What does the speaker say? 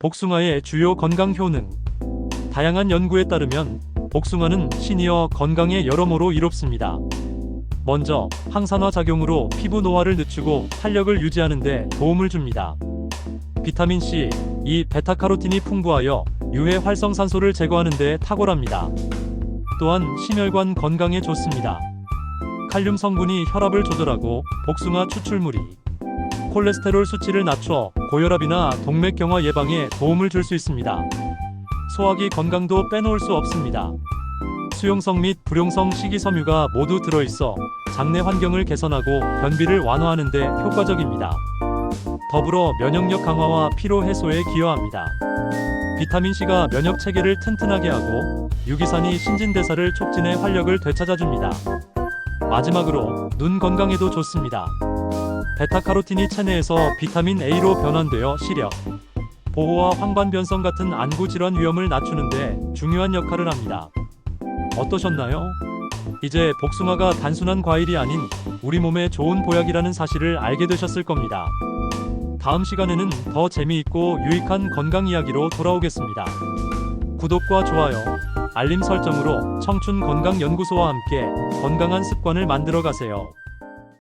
복숭아의 주요 건강 효능. 다양한 연구에 따르면 복숭아는 시니어 건강에 여러모로 이롭습니다. 먼저 항산화 작용으로 피부 노화를 늦추고 탄력을 유지하는 데 도움을 줍니다. 비타민 C, 이 베타카로틴이 풍부하여 유해 활성산소를 제거하는 데 탁월합니다. 또한 심혈관 건강에 좋습니다. 칼륨 성분이 혈압을 조절하고 복숭아 추출물이 콜레스테롤 수치를 낮춰 고혈압이나 동맥경화 예방에 도움을 줄 수 있습니다. 소화기 건강도 빼놓을 수 없습니다. 수용성 및 불용성 식이섬유가 모두 들어있어 장내 환경을 개선하고 변비를 완화하는 데 효과적입니다. 더불어 면역력 강화와 피로 해소에 기여합니다. 비타민C가 면역 체계를 튼튼하게 하고 유기산이 신진대사를 촉진해 활력을 되찾아줍니다. 마지막으로 눈 건강에도 좋습니다. 베타카로틴이 체내에서 비타민 A로 변환되어 시력, 보호와 황반 변성 같은 안구 질환 위험을 낮추는데 중요한 역할을 합니다. 어떠셨나요? 이제 복숭아가 단순한 과일이 아닌 우리 몸에 좋은 보약이라는 사실을 알게 되셨을 겁니다. 다음 시간에는 더 재미있고 유익한 건강 이야기로 돌아오겠습니다. 구독과 좋아요, 알림 설정으로 청춘 건강 연구소와 함께 건강한 습관을 만들어 가세요.